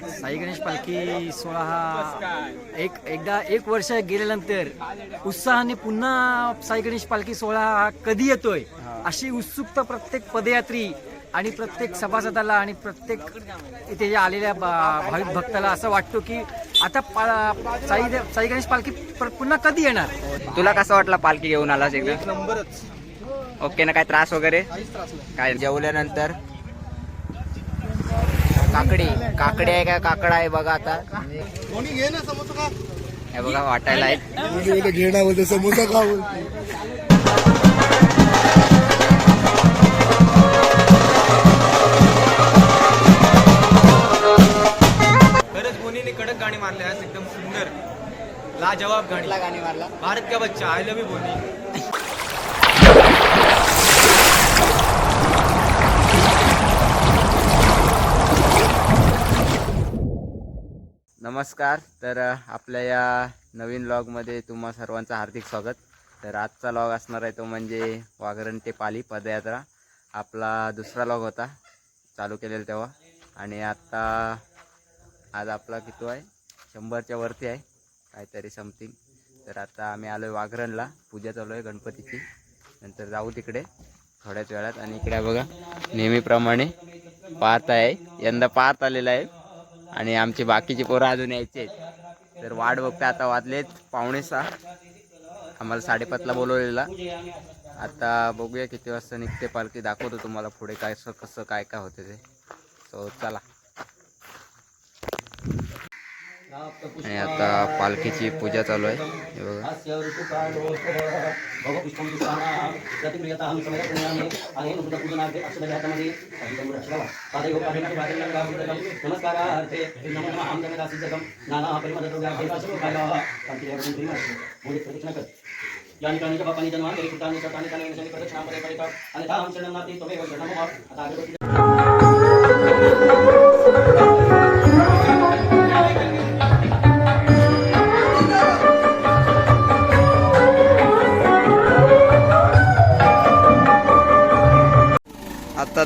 साई गणेश पालखी सोहळा हा एक एकदा एक वर्ष गेल्यानंतर उत्साहाने पुन्हा साई गणेश पालखी सोहळा हा कधी येतोय? अशी उत्सुकता प्रत्येक पदयात्री आणि प्रत्येक सभासदाला आणि प्रत्येक इथे जे आलेल्या भाविक भक्ताला असं वाटतो की आता पा- साई साई गणेश पालखी पुन्हा कधी येणार? तुला कसं वाटला पालखी घेऊन आलास एकदा? नंबरच. ओके ना काय त्रास वगैरे? काहीच त्रास नाही. काय? जेवल्यानंतर? काकडी. काकडी आहे का काकडा आहे बघा आता. कोणी घे ना समोसा का हे बघा वाटायला आहे. घेणार बोलते समोसा का बोलते. खरंच बोनीने कडक गाणी मारले आज एकदम सुंदर लाजवाब गाणी. गाणी मारला? भारत का बच्चा? आय लव्ह यू बोनी नमस्कार. तर आपल्या या नवीन लॉगमध्ये तुम्हा सर्वांचं हार्दिक स्वागत. तर आजचा लॉग असणार आहे तो म्हणजे वाघरण ते पाली पदयात्रा. आपला दुसरा लॉग होता चालू केलेला तेव्हा. आणि आत्ता आज आपला किती आहे? शंभरच्या वरती आहे काहीतरी समथिंग तर आता आम्ही आलो आहे वाघरणला. पूजा चालू आहे गणपतीची. नंतर जाऊ तिकडे थोड्याच वेळात. आणि इकडे बघा नेहमीप्रमाणे पाहत आहे यंदा पाहत आलेला आहे. आणि आमचे बाकीचे पोरं अजून यायचे आहेत. तर वाट बघते आता वाजलेत पावणे सहा. आम्हाला साडेपाचला बोलवलेला. आता बघूया किती वाजता निघते. पालखी दाखवतो तुम्हाला पुढे काय कसं कसं काय काय होते ते. सो चला. आणि आता पालखीची पूजा चालू आहे. हे बघा. या ठिकाणी बापानी जन्मान तरी कृताने सताने ताने निशाने प्रदक्षिणा पदे परिता आणि ताम शरणं नाती त्वमेव शरणं मम आता अगोदर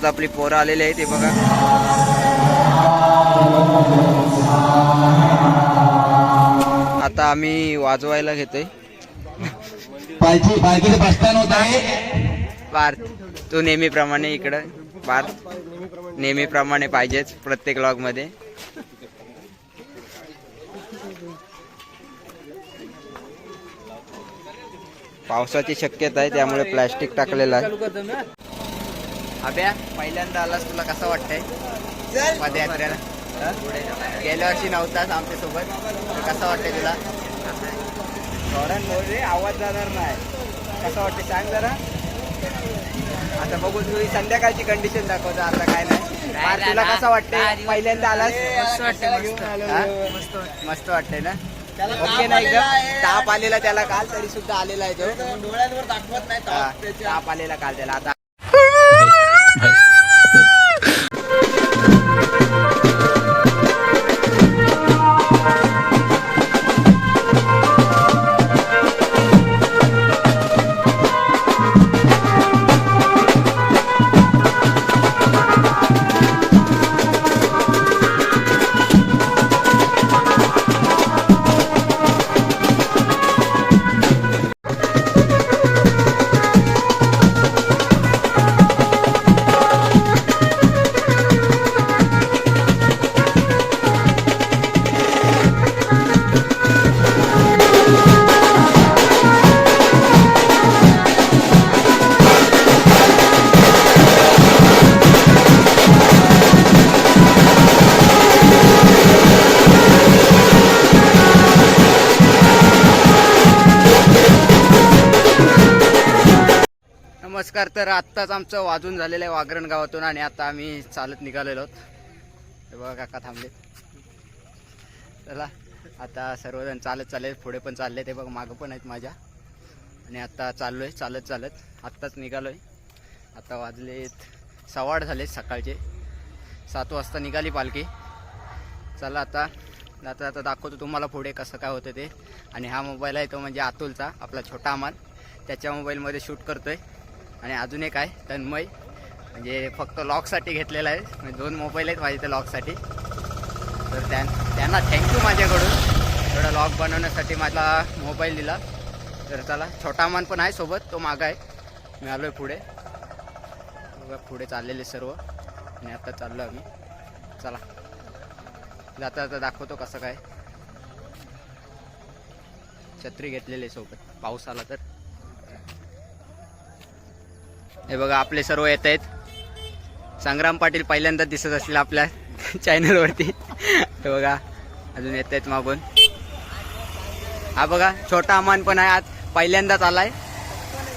आत्ताच आपली पोरं आलेली आहे ते बघा. आता आम्ही वाजवायला घेतोय. पार्थ तू नेहमीप्रमाणे इकडं पार्थ नेहमीप्रमाणे पाहिजेच प्रत्येक लॉगमध्ये पावसाची शक्यता आहे त्यामुळे प्लॅस्टिक टाकलेलं आहे. अभ्या पहिल्यांदा आलास तुला कसं वाटतंय? पदयात्रेला? गेल्या वर्षी नव्हतास आमच्यासोबत. कसं वाटतंय तुला? थोडं रे आवाज जाणार नाही. कसं वाटतं सांग जरा. आता बघू तुझी संध्याकाळची कंडिशन दाखवतो आता काय नाही. तुला कसं वाटतंय? पहिल्यांदा आलास? मस्त वाटतंय ना? ओके ना एकदम? ताप आलेला त्याला काल तरी सुद्धा आलेला आहे तो. डोळ्यांवर दाखवत नाही ताप आलेला काल त्याला. आता आमचं वाजून झालेलं आहे वागरण गावातून आणि आता आम्ही चालत निघालेलो आहोत. बघा काका थांबले. चला आता सर्वजण चालत चालले पुढे पण चालले ते बघा मागं पण आहेत माझ्या. आणि आता चाललो आहे चालत चालत. आत्ताच निघालो आहे आता वाजलेत सवाड झाले सकाळचे. सात वाजता निघाली पालखी. चला आता आता आता दाखवतो तुम्हाला पुढे कसं काय होतं ते. आणि हा मोबाईल आहे तो म्हणजे अतुलचा आपला छोटा अमाल. त्याच्या मोबाईलमध्ये शूट करतो आहे आणि अजून एक आहे तन्मय. म्हणजे फक्त लॉकसाठी घेतलेला आहे. म्हणजे दोन मोबाईल आहेत माझे त्या लॉकसाठी. तर त्यां त्यांना थँक्यू माझ्याकडून. थोडा लॉक बनवण्यासाठी माझा मोबाईल दिला. तर चला छोटा मान पण आहे सोबत तो मागा आहे. मी आलो आहे पुढे. बघा पुढे चाललेले सर्व. आणि आता चाललो आम्ही. चला. जाता जाता दाखवतो कसं काय. छत्री घेतलेली आहे सोबत. पाऊस आला तर. हे बघा आपले सर्व येत आहेत. संग्राम पाटील पहिल्यांदा दिसत असतील आपल्या चॅनलवरती हे बघा अजून येत आहेत मागून. हा बघा छोटा अमान पण आहे आज पहिल्यांदाच आलाय.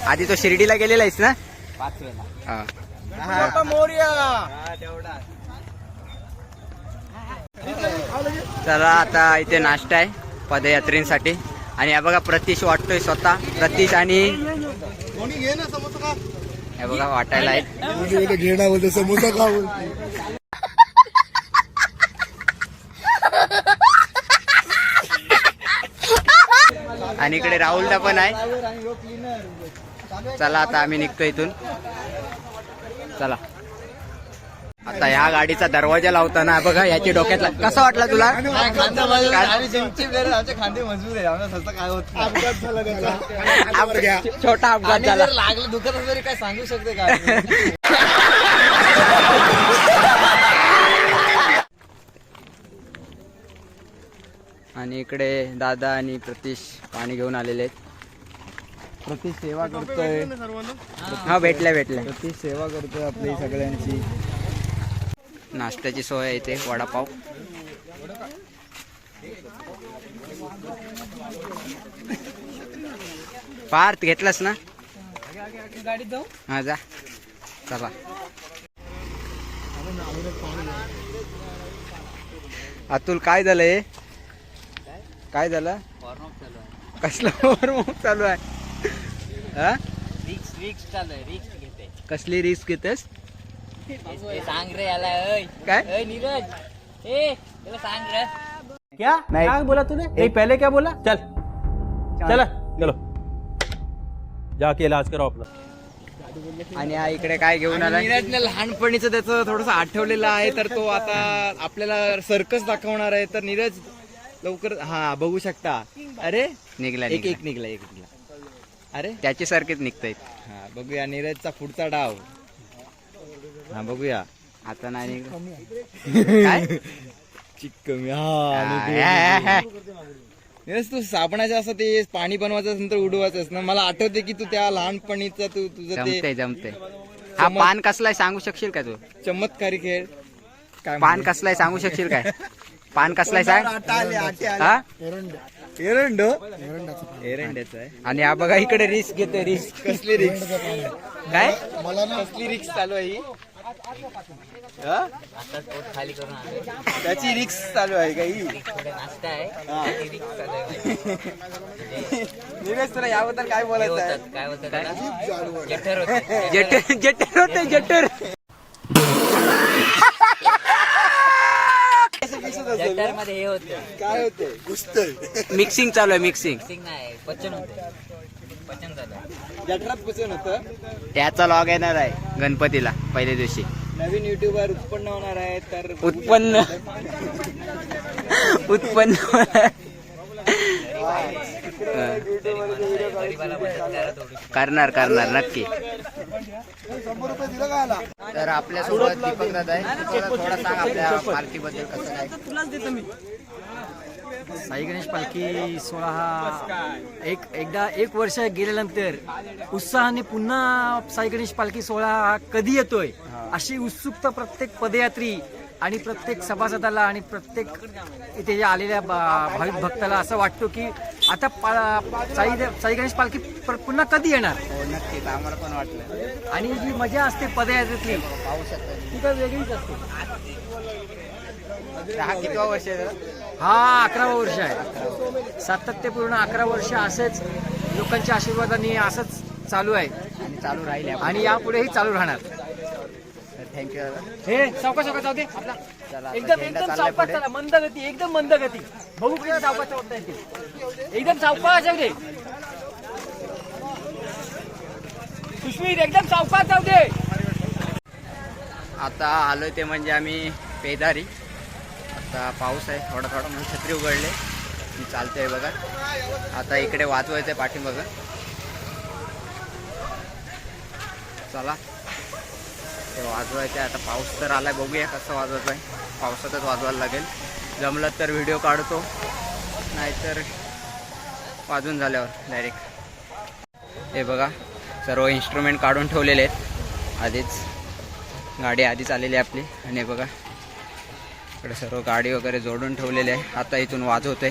आधी तो शिर्डीला गेलेला आहेस ना? चला आता इथे नाश्ता आहे पदयात्रींसाठी. आणि हा बघा प्रतीश वाटतोय स्वतः. प्रतीश आणि हे बघा वाटायला आहेत कोणी बोलतो घे ना बोलतो समोसा खा बोलते आणि इकडे राहुलदा पण आहे. चला आता आम्ही निघतो इथून. चला. आता ह्या गाडीचा दरवाजा लावताना बघा याची डोक्यातला कसा वाटला तुला? खांदे मजबूत आहे. आमचा सहसा काय होत अपघात झाला त्याचा. आवर घ्या. छोटा अपघात झाला. लागलं दुखत तरी काय सांगू शकते का? आणि इकडे दादा आणि प्रतीश पाणी घेऊन आलेले आहेत. प्रतीश सेवा करतोय. हा भेटल्या भेटल्या प्रतीश सेवा करतोय आपली सगळ्यांची. नाश्त्याची सोय आहे इथे वडापाव. पार्थ घेतलास ना? गाडीत जाऊ हा जा. चला. अतुल काय झालंय? काय झालं? कसलं वॉर्मअप चालू आहे? हा? रिक्स रिक्स चालू आहे रिक्स घेते. कसली रिस्क घेतेस? सांग रे याला ऐ काय? ऐ नीरज. ए त्याला सांग रे. क्या? नहीं। क्या बोला तूने? नहीं पहले क्या बोला? चल. चल. चलो जाके इलाज कराओ आणि हा इकडे काय घेऊन आला? नीरजने लहानपणीचं त्याचं थोडस आठवलेलं आहे तर तो आता आपल्याला सर्कस दाखवणार आहे. तर नीरज लवकर हा बघू शकता. अरे निघला एक निघला. एक निघला. एक निघला. अरे? त्याची सारखेच निघतायत हा बघूया नीरजचा पुढचा डाव. हा बघूया. आता नाही काय? चिक कमी हा तू साबणाचं असं ते पाणी बनवायचं असेल तर उडवायचं ना. मला आठवते की तू त्या लहानपणीचा तू तुझं ते जमते जमते हा पान कसलाय सांगू शकशील का तू? चमत्कारी खेळ. काय पान कसलाय सांगू शकशील काय? पान कसलाय सांग. हा? एरंड. एरंड्याचा आहे. आणि हा बघा इकडे रिस्क घेते रिस्क कसली रिक्स काय? मला ना कसली रिक्स चालू आहे खाली करून आलो त्याची रिक्स चालू आहे का ही थोडे नाश्ता आहे रिक्स चालू आहे. नीरज तुला याबद्दल काय बोलायचं काय होतं त्याला? जठर होते. जटर जटर होते जटर जठर. मध्ये हे होतं. काय होते? घुसतंय मिक्सिंग चालू आहे मिक्सिंग सिंग नाही पचन होते. पचन झालं. जठरात होतं? त्याचा लॉग येणार आहे गणपतीला. पहिल्या दिवशी. नवीन युट्यूबर उत्पन्न होणार आहे तर उत्पन्न. उत्पन्न करणार करणार नक्की. शंभर रुपये दिलं का आला तर आपल्यासोबत दीपक दादा आहे थोडं सांग आपल्या पालखीबद्दल कसं काय? साई गणेश पालखी सोहळा हा एक एकदा एक वर्ष गेल्यानंतर उत्साहाने पुन्हा साई गणेश पालखी सोहळा हा कधी येतोय? अशी उत्सुकता प्रत्येक पदयात्री आणि प्रत्येक सभासदाला आणि प्रत्येक इथे जे आलेल्या भाविक भक्ताला असं वाटतो की आता साई साई गणेश पालखी पुन्हा कधी येणार? हो नक्कीच. आम्हाला पण वाटलं. आणि जी मजा असते पदयात्रेतली ती काही वेगळीच असते. हा कितवा वर्ष आहे? हा अकरावा वर्ष आहे. सातत्यपूर्ण अकरा वर्ष असेच लोकांच्या आशीर्वादाने असंच चालू आहे. आणि चालू राहील आणि यापुढेही चालू राहणार. थँक्यू दादा. हे सावकाश सावकाश जाऊ दे. आपला चला आता एकदम झेंडा एकदम चाललाय सावकाश पुढे. चला मंद गती एकदम मंद गती बघू किती सावकाश होता येते एकदम सावकाश जाऊ दे. सुश्मित एकदम सावकाश जाऊ दे. आता आलोय ते म्हणजे आम्ही पेदारी. आता पाऊस आहे थोडा थोडा म्हणून छत्री उघडले. मी चालतोय बघा. आता इकडे वाजवायचं आहे पाठीमागं. चला. ते वाजवायचं आहे आता पाऊस तर आलाय बघूया कसं वाजवायचं आहे पावसातच वाजवायला लागेल. जमलं तर व्हिडिओ काढतो नाहीतर वाजून झाल्यावर डायरेक्ट हे बघा सर्व इन्स्ट्रुमेंट काढून ठेवलेले आहेत. आधीच गाडी आधीच आलेली आहे आपली. आणि बघा. इकडे सर्व गाडी वगैरे जोडून ठेवलेली आहे. आता इथून वाजवतोय.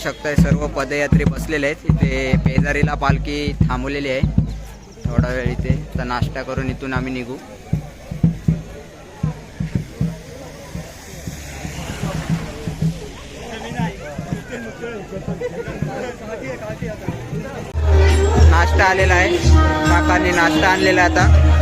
शकताय. सर्व पदयात्री बसलेले आहेत. इथे पेजारीला पालखी थांबवलेली आहे. थोडा वेळ इथे तर नाश्ता करून इथून आम्ही निघू. नाश्ता आलेला आहे. काकांनी नाश्ता आणलेला आहे आता.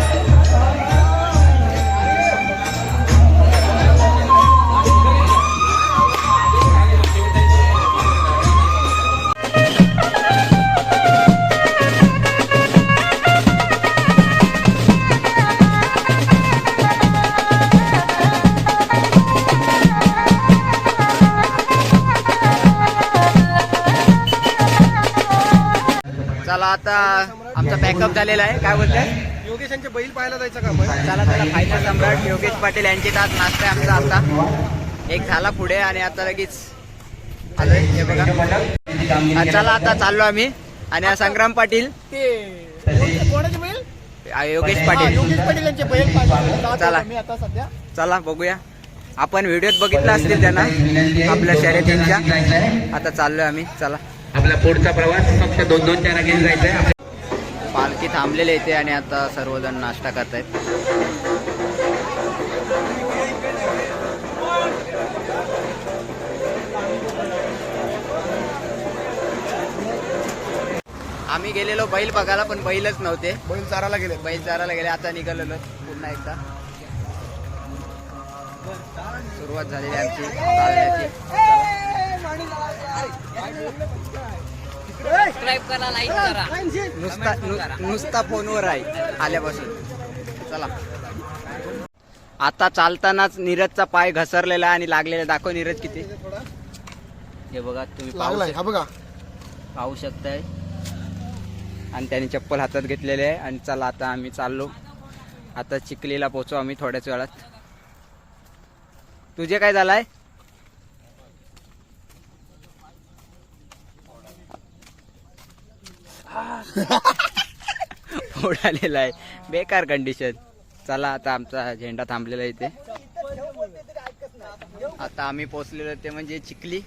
आता आमचा पॅकअप झालेला आहे. काय बोलतोय? योगेशांचे बैल पाहायला जायचं का चला चला फायनल सम्राट योगेश पाटील यांची आज नाश्ता आहे आमचा आता. एक झाला पुढे आणि आता लगेच आलोय. हे बघा. हा, चला आता चाललो आम्ही. आणि हा संग्राम पाटील. कोणाचे बैल? हा, योगेश पाटील. योगेश पाटील यांचे बैल पाहायला चला. मी आता सध्या. चला बघूया. आपण व्हिडिओत बघितलं असतील त्यांना आपल्या शर्यतींच्या. आता चाललोय आम्ही. चला. आपला पुढचा प्रवास फक्त दोन दोन चार घेऊन जायचा आहे पालखी थांबलेली इथे आणि आता सर्वजण नाश्ता करतायत. आम्ही गेलेलो बैल बघायला पण बैलच नव्हते. बैल चारायला गेले. बैल चारायला गेले. आता निघालेलो पुन्हा एकदा. सुरुवात झालेली आहे आमची. चालण्याची. सबस्क्राईब करा लाईक करा. नुसता नुसता फोनवर आहे आल्यापासून. चला. आता चालतानाच नीरजचा पाय घसरलेला आहे आणि लागलेला. दाखव नीरज किती. हे बघा तुम्ही पाहू लागलाय हा बघा. शक- पाहू शकताय. आणि त्याने चप्पल हातात घेतलेले आहे. आणि चला आता आम्ही चाललो. आता चिखलीला पोचू आम्ही थोड्याच वेळात. तुझे काय झालाय? फोड आलेला आहे. बेकार कंडिशन चला आता आमचा झेंडा थांबलेला आहे इथे. आता आम्ही पोचलेलो ते म्हणजे चिखली.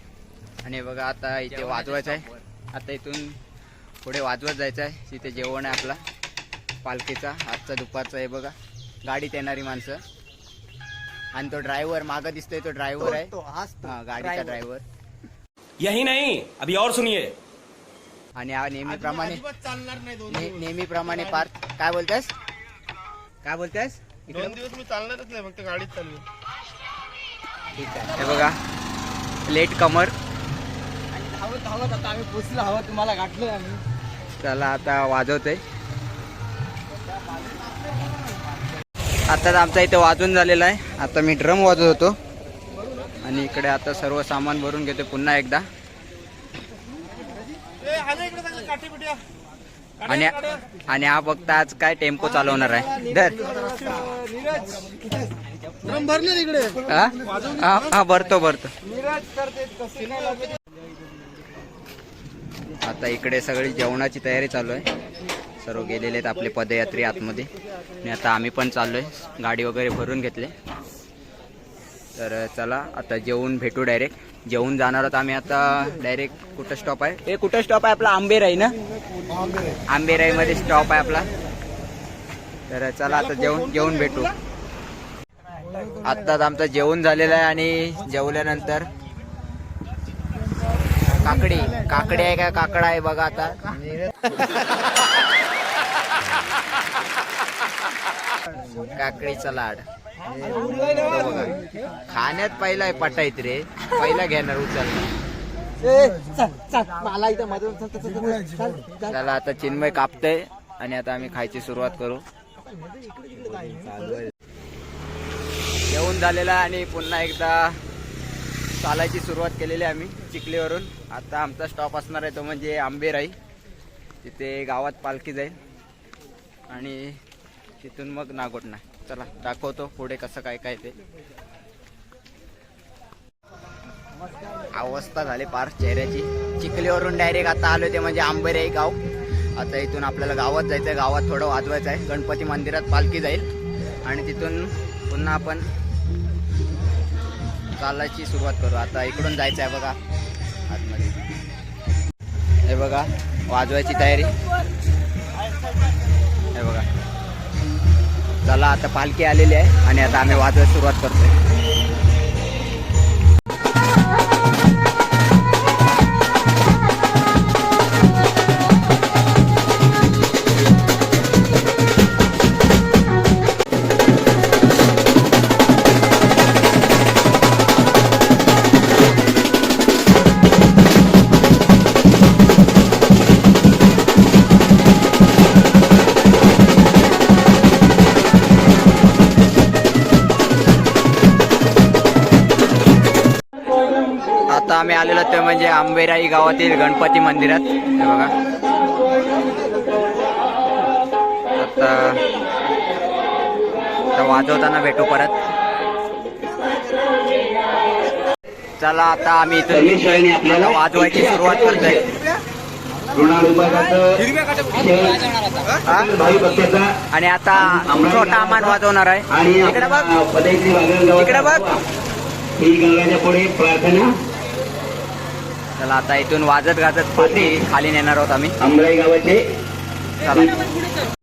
आणि बघा आता इथे वाजवायचं आहे. आता इथून पुढे वाजवत जायचं आहे. तिथे जेवण आहे आपला. पालखीचा. आजचा दुपारचा आहे बघा. गाडीत येणारी माणसं. आणि तो ड्रायव्हर मागं दिसतोय तो ड्रायव्हर आहे. हा गाडीचा ड्रायव्हर यही नहीं अभी और सुनिए। आणि नेहमीप्रमाणे चालणार नाही दोन ने- नेहमीप्रमाणे पार काय बोलतेस काय बोलतेस दोन दिवस मी चालणारच नाही फक्त गाडीत चालू ठीक आहे. हे बघा लेट कमर. धावत धावत आता आम्ही पोचलो हवं तुम्हाला गाठलोय आम्ही. चला आता वाजवतोय. आता आमचा इथे वाजून झालेला आहे. आता मी ड्रम वाजवत होतो. आणि इकडे आता सर्व सामान भरून घेतो पुन्हा एकदा. आणि आणि हा फक्त आज काय टेम्पो चालवणार आहे. धर. हा? हा हा भरतो भरतो. आता इकडे सगळी जेवणाची तयारी चालू आहे. सर्व गेलेले आहेत आपले पदयात्री आतमध्ये. आणि आता आम्ही पण चाललोय. गाडी वगैरे भरून घेतले. तर चला आता जेवून भेटू डायरेक्ट जेवून जाणार आहोत आम्ही आता. डायरेक्ट कुठं स्टॉप आहे? हे कुठं स्टॉप आहे? आपला आंबेराई ना? आंबेराई मध्ये स्टॉप आहे आपला. तर चला आता जेवण जेवून भेटू. आत्ताच आमचं जेवण झालेलं आहे आणि जेवल्यानंतर काकडी. काकडी आहे का काकडा आहे बघा आता. काकडीचा लाड. खाण्यात पहिला आहे पटायत रे. पहिला घेणार उचलणार त्याला आता चिन्मय कापतय आणि आता आम्ही खायची सुरुवात करू. जेवण झालेला आणि पुन्हा एकदा चालायची सुरुवात केलेली आहे आम्ही चिखलीवरून. आता आमचा स्टॉप असणार आहे तो म्हणजे आंबेराई. तिथे गावात पालखी जाईल. आणि तिथून मग नागोटणा. चला दाखवतो पुढे कसं काय काय ते. अवस्था झाली पार चेहऱ्याची. चिखलीवरून डायरेक्ट आता आलो ते म्हणजे आंबेराई गाव. आता इथून आपल्याला गावात जायचं गावात थोडं वाजवायचं आहे गणपती मंदिरात पालखी जाईल. आणि तिथून पुन्हा आपण चालायची सुरुवात करू. आता इकडून जायचं आहे बघा. आतमध्ये. हे बघा वाजवायची तयारी. हे बघा. चला आता पालखी आलेली आहे आणि आता आम्ही वाजवायला सुरुवात करतोय. आंबेराई गावातील गणपती मंदिरात. हे बघा. आता वाजवताना भेटू परत. चला आता आम्ही इथून वाजवायची सुरुवात करतोय. हा? आणि आता छोटा मान वाजवणार आहे. इकडे बघ. इकडे बघ. ही गंगाच्या पुढे प्रार्थना. चला आता इथून वाजत गाजत पाठी खाली नेणार आहोत आम्ही. आंबराई गावाचे. चला.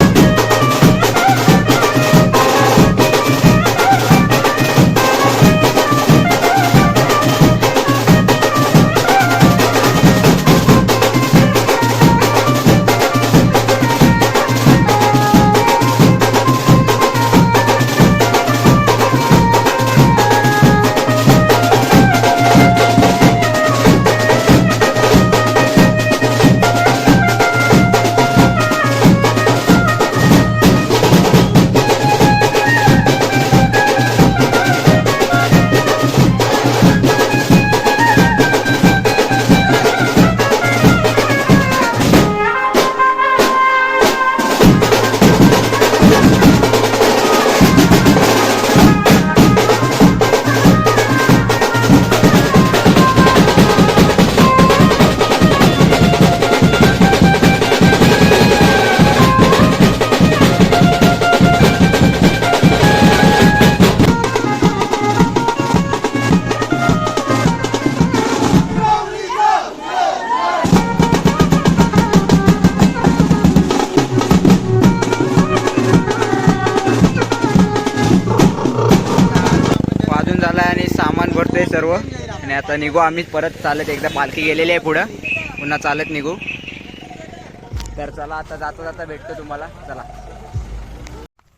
निघू आम्ही परत चालत एकदा पालखी गेलेली आहे पुढं. पुन्हा चालत निघू. तर चला आता जाता जाता भेटतो तुम्हाला. चला.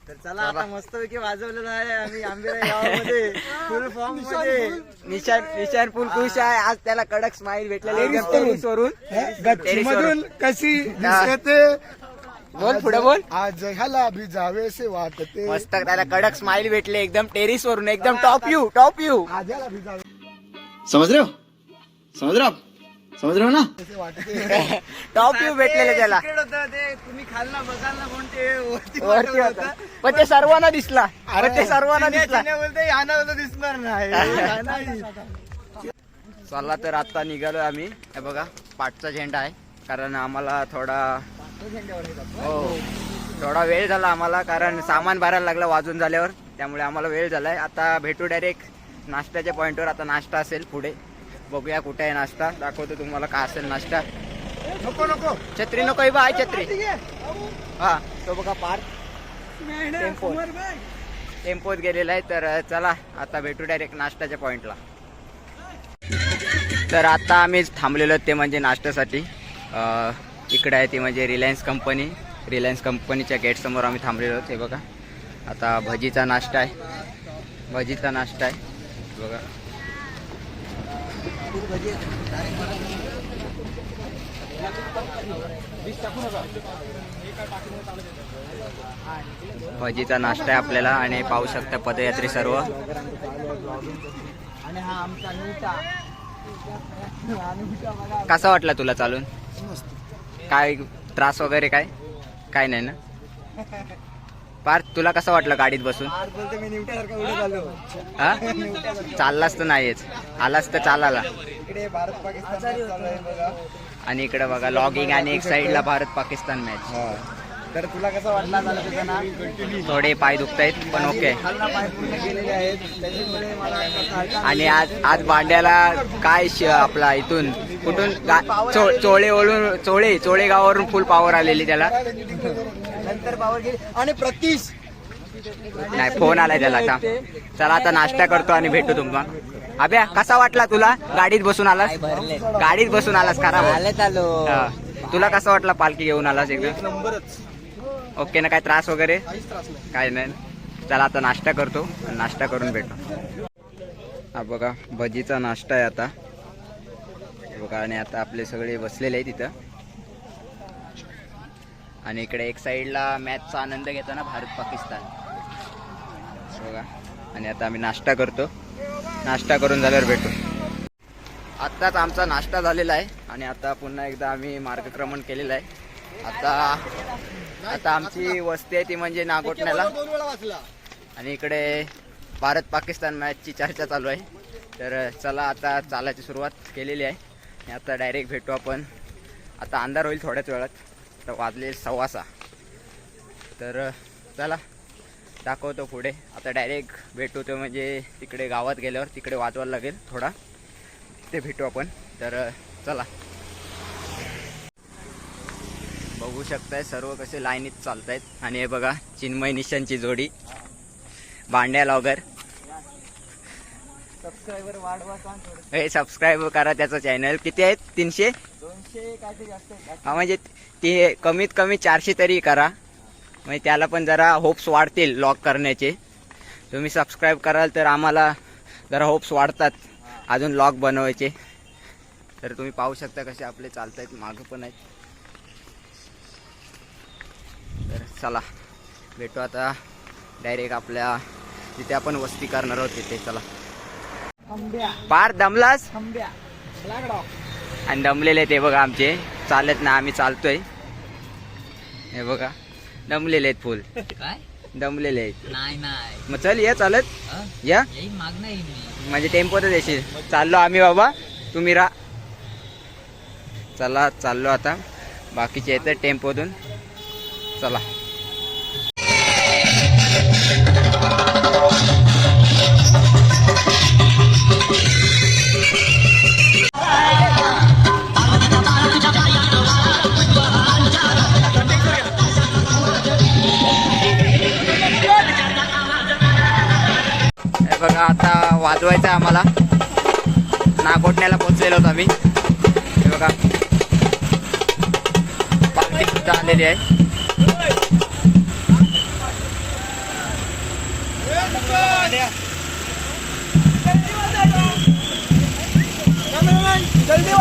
तर चला आता मस्तपैकी वाजवलेलं आहे आम्ही आंबेराई गावामध्ये. फुल फॉर्ममध्ये. निशान निशान फुल खुश आहे. आज त्याला कडक स्माईल भेटलेली वरून वरून कशी. दिसते? बोल पुढे बोल. आज ह्याला भी जावेसे वाटते. मस्त त्याला कडक स्माईल भेटले. एकदम टेरिस वरून एकदम टॉप यू टॉप यू आज ह्याला भी जावे समज रहे हो? समज रहे हो आप समझ रहे हो ना टॉप यू भेटलेले त्याला तुम्ही खालना बघाल ना पण ते वरती वरती होता. पण ते सर्वांना दिसला. अरे ते सर्वांना दिसला. बोलते याना दिसणार नाही. चला तर आता निघालो आम्ही. हे बघा पाठचा झेंडा आहे. कारण आम्हाला थोडा हो. थोडा वेळ झाला आम्हाला कारण सामान भरायला लागलं वाजून झाल्यावर. त्यामुळे आम्हाला वेळ झालाय. आता भेटू डायरेक्ट नाश्त्याच्या पॉईंटवर आता नाश्ता असेल पुढे. बघूया कुठे आहे नाश्ता. दाखवतो तुम्हाला काय असेल नाश्ता. नको नको. छत्री नको आहे बा आहे छत्री. हा तो बघा पार्क टेम्पो टेम्पोत. गेलेला आहे तर चला आता भेटू डायरेक्ट नाश्त्याच्या पॉईंटला तर आता आम्ही थांबलेलो ते म्हणजे नाश्त्यासाठी. इकडे आहे ती म्हणजे रिलायन्स कंपनी. रिलायन्स कंपनीच्या गेटसमोर आम्ही थांबलेलो हे बघा. आता भजीचा नाश्ता आहे. भजीचा नाश्ता आहे. बघा. भजीचा नाश्ता आहे आपल्याला आणि पाहू शकता पदयात्री सर्व. आणि हा आमचा नुटा कसा वाटला तुला चालून? काय त्रास वगैरे काय? काय नाही ना? पार तुला कसं वाटलं गाडीत बसून? हा? चाललास तर नाहीच आलास तर चालाला. आणि इकडे बघा लॉगिंग आणि एक साईडला भारत पाकिस्तान मॅच तर तुला कसा वाटला थोडे पाय पण ओके गेलेले आहेत. कसं हलका आणि आज आज भांड्याला काय श- आपला इथून कुठून चोळे ओळून चोळे चोळे गावावरून फुल पावर आलेली त्याला. नंतर पावर गेली आणि प्रतीश नाही फोन आलाय त्याला आता. चला आता नाश्ता करतो आणि भेटू तुम्हाला अभ्या कसा वाटला तुला? गाडीत बसून आलास? गाडीत बसून आलास खरा चालू तुला कसा वाटला पालखी घेऊन आलास एकदम ओके ना काय त्रास वगैरे? काय नाही. चला आता नाश्ता करतो आणि नाश्ता करून भेटू. हा बघा भजीचा नाश्ता आहे आता. हे बघा आणि आता आपले सगळे बसलेले आहे तिथं आणि इकडे एक साईडला मॅचचा आनंद घेताना भारत पाकिस्तान. बघा. आणि आता आम्ही नाश्ता करतो. नाश्ता करून झाल्यावर भेटू. आत्ताच आमचा नाश्ता झालेला आहे आणि आता पुन्हा एकदा आम्ही मार्गक्रमण केलेलं आहे. आता आता आमची वस्ती आहे ती म्हणजे नागोटण्याला. आणि इकडे भारत पाकिस्तान मॅचची चर्चा चालू आहे. तर चला आता चालायची सुरुवात केलेली आहे. आणि आता डायरेक्ट भेटू आपण. आता अंधार होईल थोड्याच वेळात. तर वाजले सव्वासा तर चला दाखवतो पुढे. आता डायरेक्ट भेटू तो म्हणजे तिकडे गावात गेल्यावर तिकडे वाजवायला लागेल थोडा. ते भेटू आपण. तर चला. बघू शकताय सर्व कसे लाईनीत चालत आहेत आणि हे बघा चिन्मय निशांची जोडी. भांड्या लॉगर सबस्क्रायबर वाढवा सांग थोडं? हे सबस्क्राईब करा त्याचं चॅनल किती आहेत? तीनशे? दोनशे काहीतरी. हा म्हणजे ते कमीत कमी चारशे तरी करा. म्हणजे त्याला पण जरा होप्स वाढतील लॉक करण्याचे. तुम्ही सबस्क्राईब कराल तर आम्हाला जरा होप्स वाढतात. अजून लॉक बनवायचे. तर तुम्ही पाहू शकता कसे आपले चालत आहेत मागं पण आहेत. तर चला भेटू आता. डायरेक्ट आपल्या जिथे आपण वस्ती करणार आहोत तिथे चला. पार दमलास? आणि दमलेले ते बघा आमचे. चालत ना आम्ही चालतोय. हे बघा. दमलेले आहेत फुल. काय? दमलेले आहेत. नाही नाही. मग चल ये चालत. हं? या. म्हणजे टेम्पोतच येशील. चाललो आम्ही बाबा. तुम्ही रा. चला चाललो आता. बाकीचे येतात टेम्पोतून. चला. बघा आता वाजवायचं आहे आम्हाला. नागोटण्याला पोचलेलो होतो आम्ही. हे बघा. पार्टी सुद्धा आलेली आहे. जल्दी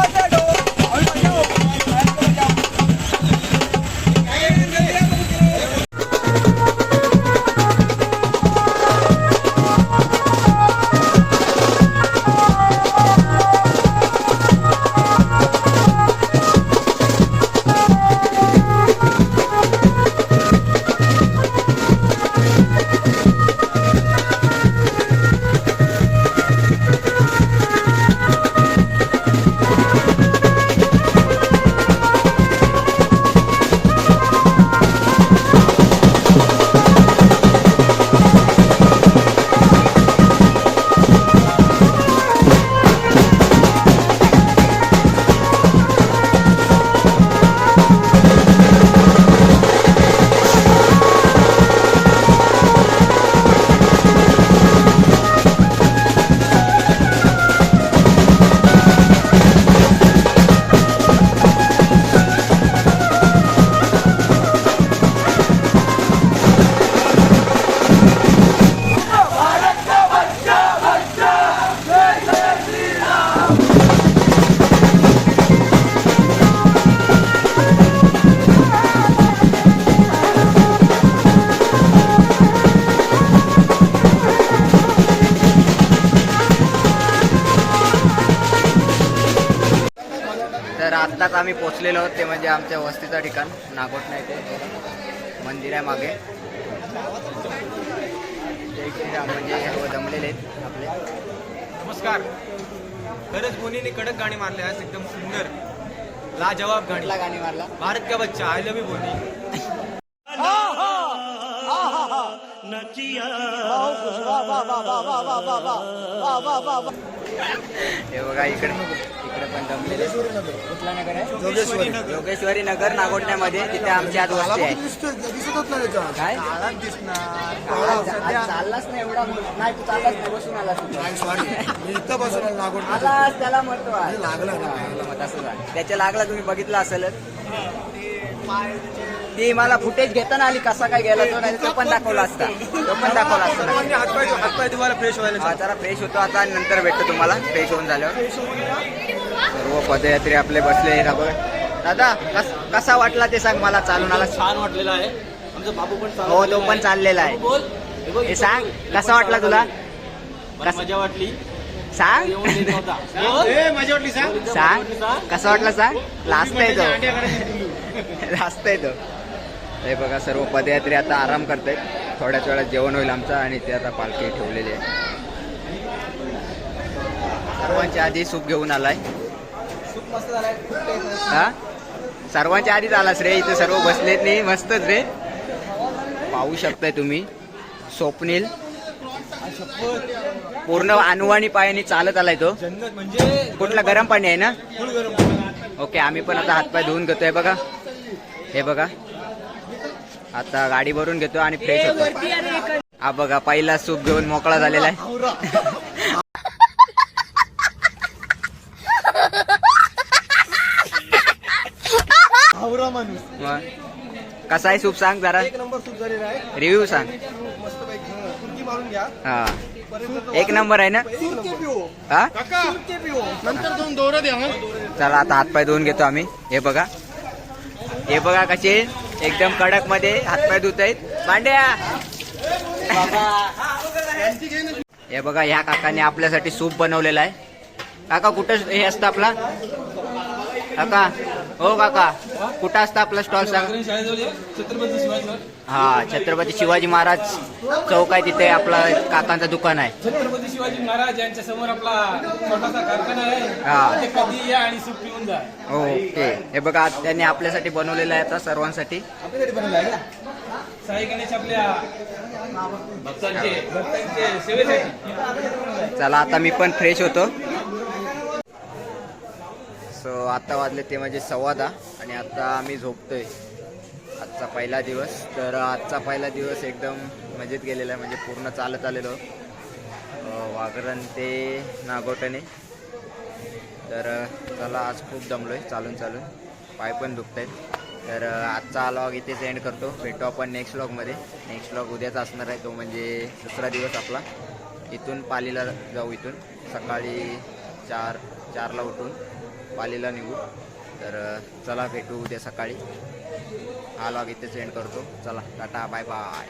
आम्ही पोचलेलो आहोत ते म्हणजे आमच्या वस्तीचं ठिकाण नागोट नाही ते. मंदिर आहे मागे. म्हणजे सर्व जमलेले आहेत आपले. नमस्कार. खरंच बोनीने कडक गाणी मारले आज एकदम सुंदर लाजवाब गाणी. गाणी मारला? भारत का बच्चा? आय लव्ह यू बोनी हे बघा इकडे इकडे पण जमलेले कुठला नगर आहे? योगेश्वरी नगर. नागोटण्यामध्ये तिथे आमची आज वस्ती आहे. दिसतोय दिसतच नाही त्याच्यावर काय? आज- आज चाललाच नाही एवढा नाही तू चाललाच नाही बसून आलास तू. नाही सॉरी मी इथं बसून लागवड आलास त्याला महत्त्व आहे लागला ना. मग तसं झालं. त्याच्या लागला तुम्ही बघितलं असेलच. ती मला फुटेज घेताना आली कसा काय गेला तो नाही तो पण दाखवला असता. तो पण दाखवला असता. हातपाय हातपाय तुम्हाला फ्रेश व्हायला हा जरा फ्रेश होतो आता आणि नंतर भेटतो तुम्हाला. फ्रेश होऊन झाल्यावर. सर्व पदयात्री आपले बसले आहेत आपण. दादा कस कसा वाटला ते सांग मला चालून आला. छान वाटलेला आहे. आमचा बाबू पण हो तो पण चाललेला आहे. बोल. हे बघ, हे सांग कसा वाटला तुला? मला मजा वाटली? सांग. येऊन देत नव्हता बोल. मजा वाटली सांग. सांग. कसा वाटला सांग. लास्ट आहे तो. लास्ट आहे तो. हे बघा सर्व पदयात्री आता आराम करतायत. थोड्याच वेळात जेवण होईल आमचं आणि ते आता पालखी ठेवलेली आहे. सर्वांच्या आधी सूप घेऊन आलाय. हा? सर्वांच्या आधीच आलास रे इथे सर्व बसलेत नाही मस्तच रे. पाहू शकताय तुम्ही. स्वप्नील. पूर्ण अनुवाणी पायाने चालत आलाय तो. म्हणजे कुठला गरम पाणी आहे ना? ओके आम्ही पण आता हातपाय धुवून घेतोय बघा. हे बघा. आता गाडी भरून घेतो आणि फ्रेश होतो. हा बघा पहिला सूप घेऊन मोकळा झालेला आहे. कसा आहे सूप सांग जरा. एक नंबर सुट झालेला आहे. रिव्ह्यू सांग. हा एक नंबर आहे ना? हं. चला आता हातपाय धुवून घेतो आम्ही. हे बघा. हे बघा कसे एकदम कडकमध्ये हातपाय धुत आहेत मांड्या हे बघा ह्या काकाने आपल्यासाठी सूप बनवलेला आहे. काका कुठं हे असतं आपला? काका हो काका. कुठं असतं आपला स्टॉल सांग. छत्रपती शिवाजी हा छत्रपती शिवाजी महाराज चौक आहे तिथे आपला काकांचं दुकान आहे. छत्रपती शिवाजी महाराज यांच्या समोर आपला छोटासा कारखाना आहे. हा. ते कधी या आणि सूप पिऊन जा. ओके. हे बघा आज त्यांनी आपल्यासाठी बनवलेलं आहे आता सर्वांसाठी. साई गणेश आपल्या भक्तांचे भक्तांचे सेवेसाठी. चला आता मी पण फ्रेश होतो. सो आता वाजले ते म्हणजे सव्वा दहा आणि आता आम्ही झोपतोय. आजचा पहिला दिवस. तर आजचा पहिला दिवस एकदम मजेत गेलेला आहे. म्हणजे पूर्ण चालत आलेलो. वागरण ते नागोटणे तर चला आज खूप दमलोय चालून चालून. पाय पण दुखत आहेत तर आजचा लॉग इथेच एंड करतो. भेटू आपण नेक्स्ट लॉगमध्ये नेक्स्ट लॉग उद्याच असणार आहे. तो म्हणजे दुसरा दिवस आपला. इथून पालीला जाऊ इथून. सकाळी चार चारला उठून. पालीला निघू. तर चला भेटू उद्या सकाळी. हा लॉग इथेच एंड करतो. चला टाटा बाय बाय